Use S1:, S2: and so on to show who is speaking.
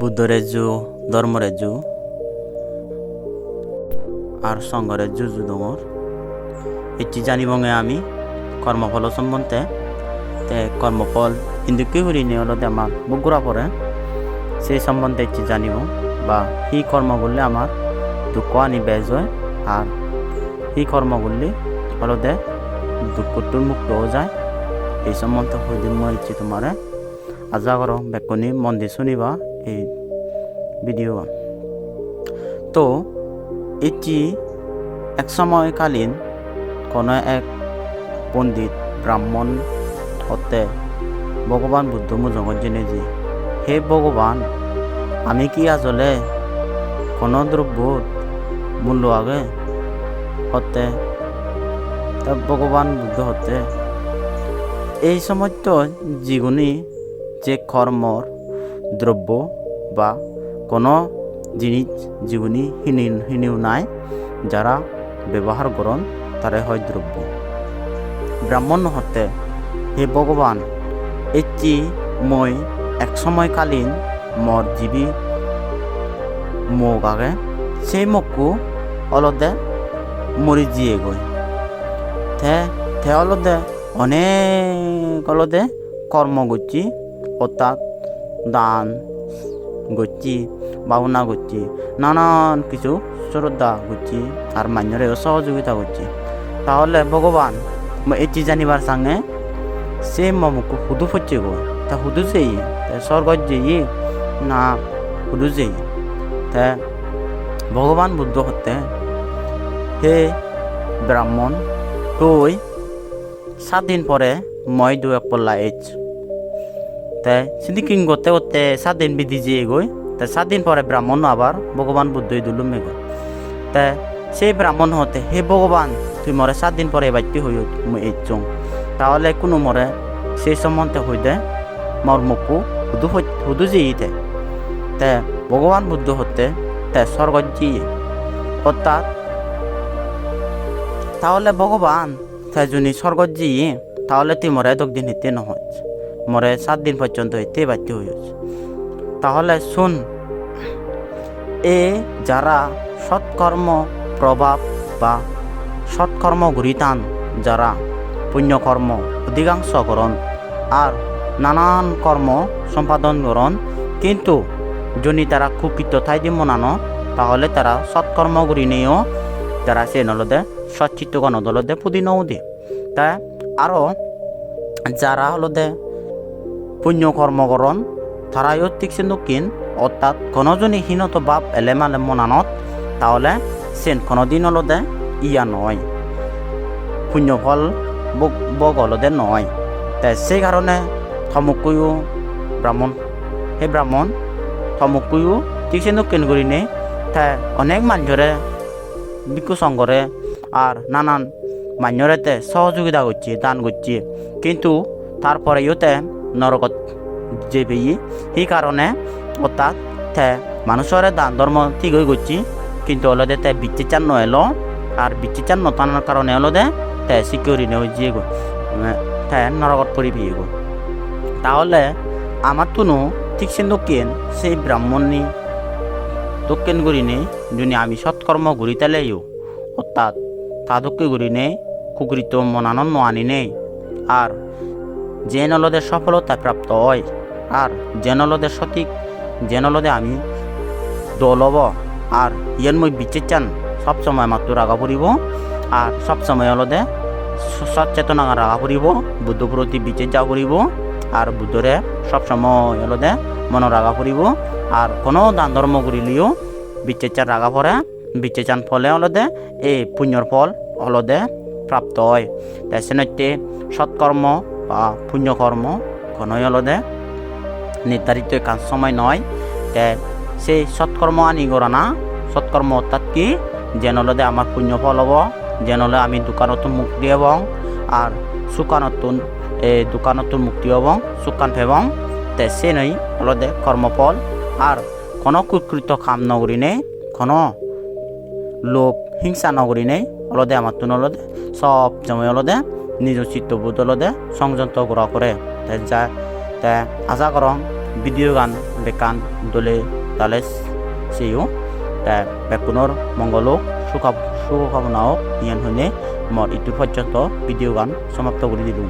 S1: বুদ্ধরের জু ধর্মরের জু, আর সংঘরের জু জু দঙর এটি জানিবঙে আমি কর্মফল সম্বন্ধে, তে কর্মফল ইন্দুকি হরি নিয়ে হলো আমার বুকুরা পরে সেই সম্বন্ধে এটি জানিব, বা সেই কর্ম করলে আমার দুঃখ আনি বেজ হয়, আর সেই কর্ম করলে হলদে দুঃখটোর মুক্ত হয়ে যায়। এই সম্বন্ধে হইদিন মই ইচ্ছি তোমারে আজা করো বেকনি মন্দির শুনিবা এই ভিডিও তো, এটি এক সময়কালীন কোনো এক পণ্ডিত ব্রাহ্মণ হতে ভগবান বুদ্ধ মুজঙ্গত জেনে যে হে ভগবান আমি কি আসলে কোনো দ্রব্য মূল্য আগে? হতে ভগবান বুদ্ধ হতে, এই সময়ত যিগুনি যে কর্মর দ্রব্য বা কোনো জিনিস যেগুনি হিনি, হিনিও নাই, যারা ব্যবহার করন তারে হয় দ্রব্য। ব্রাহ্মণ হতে হে ভগবান এটি মই এক সময়কালীন মর জীবী মোক আগে সেই মকু অলদে মরি জিয়ে গই থে থে অলদে অনেক অলদে কর্ম করছি অর্থাৎ দান করছি ভাবনা করছি নানান কিছু শ্রদ্ধা করছি আর মান্যরেও সহযোগিতা করছি তাহলে ভগবান এটি জানিবার সঙ্গে সে মমুক হুদু হচ্ছে গো তা হুদু যেই স্বর্গ যেই, না হুদু যেই, তা ভগবান বুদ্ধ হতে হে ব্রাহ্মণ, তুই সাত দিন পরে মই দু এক পল্লা এইচ তাই সিদিকিং করতে করতে সাত দিন বিধি যে এগোই তাই সাত দিন পরে ব্রাহ্মণ আবার ভগবান বুদ্ধই দুলুম এগো তাই সেই ব্রাহ্মণ হতে হে ভগবান, তুই মরে সাত দিন পরে বাড়তি হই এইচং। তাহলে কোনো মরে সেই সম্বন্ধে হই দে মর মুকু হুদু হুদু জিতে তে ভগবান বুদ্ধ হতে তে স্বর্গ জি অর্থাৎ তাহলে ভগবান তাই যদি স্বর্গ জি তাহলে তুই মরে দশ দিন হিতে নহয় মরে সাত দিন পর্যন্ত হিতে বাধ্য হয়েছে। তাহলে শুন, এ যারা সৎকর্ম প্রভাব বা সৎকর্ম গরিতান যারা পুণ্যকর্ম অধিকাংশ করণ আর নানান কর্ম সম্পাদন করণ কিন্তু যদি তারা কুপিত ঠাই দিব নানো, তাহলে তারা সৎকর্ম করি নিয়েও তারা সে নলদে, সচ্চিত্তগণ দলদে পুদি নৌদে তাই আরও যারা হলদে পুণ্য কর্মকরণ তারাও ঠিক সে দক্ষিণ অর্থাৎ কোনোজনই হীনত বাপ এলেমালে মনানত, তাহলে সেন কোনোদিন হলদে ইয়া নয়। পুণ্যফল বগ হলদে নয়। তাই সেই কারণে থমুকুয়ো ব্রাহ্মণ সেই ব্রাহ্মণ থমুকুয়ো ঠিক সে দক্ষিণ করি নেই তাই অনেক মানুষরে বিকু সঙ্গরে আর নানান মান্যরেতে সহযোগিতা করছি দান করছি কিন্তু তারপরে ইউতে নরকত যে পেয়ে সেই কারণে অর্থাৎ তে মানুষের দান ধর্ম ঠিক হয়ে করছি কিন্তু অলদে তে বিচ্ছে চান নএলো আর বিচ্ছে চান নতানোর কারণে অলদে তে সিকিউরিটি নেই যে গো তে নরকত পরি পেয়ে গো তাহলে আমার তুনো ঠিক সে দক্ষিণ সেই ব্রাহ্মণী দক্ষিণ গুরিনে যদি আমি সৎকর্ম ঘুরিতালেও অর্থাৎ তাদুকে গুরিনে কুকুরিত মনানন্দ আনি নেই আর যে নলদের সফলতা প্রাপ্ত হয়, আর যে নলদের সঠিক যে নলদে আমি দলব, আর ইয়ান মই চান সবসময় মাত্র রাগা পড়িব আর সবসময় অলদে সচেতন রাগা পড়িব বুদ্ধ প্রতি বিচে যা পড়িব আর বুদ্ধরে সবসময় অলদে মন রাগা পড়িব আর কোনো দান ধর্ম করিলেও বিচে চান রাগা পড়ে বিচে চান ফলে অলদে এই পুণ্যর ফল অলদে প্রাপ্ত হয়। তাই সেনতে সৎকর্ম বা পুণ্যকর্ম কোনোই অলদে নির্ধারিত কাজ সময় নয় তে সেই সৎকর্ম আনি করা না। সৎকর্ম অর্থাৎ কি? যেন অলদে আমার পুণ্য ফল হব যেন হলে আমি দোকানতো মুক্তি হব আর সুকানতুন এই দোকানতো মুক্তি হব সুকান ফেবং। তে সে নই অলদে কর্মফল আর কোনো কুকৃত কাম নগরী নেই কোনো লোভ হিংসা নগরী নেই অলদে আমার তুন অলদে সব সময় অলদে নিজ অলদে সংযন্ত করা করে তাই যা আশা করম ভিডিও গান বেকান দলে তালে সেও তা বেকুনর মঙ্গল সুখ শুভকামনা ইয়ান হইনে মর ইটু পর্যন্ত ভিডিও গান সমাপ্ত করে দিলুম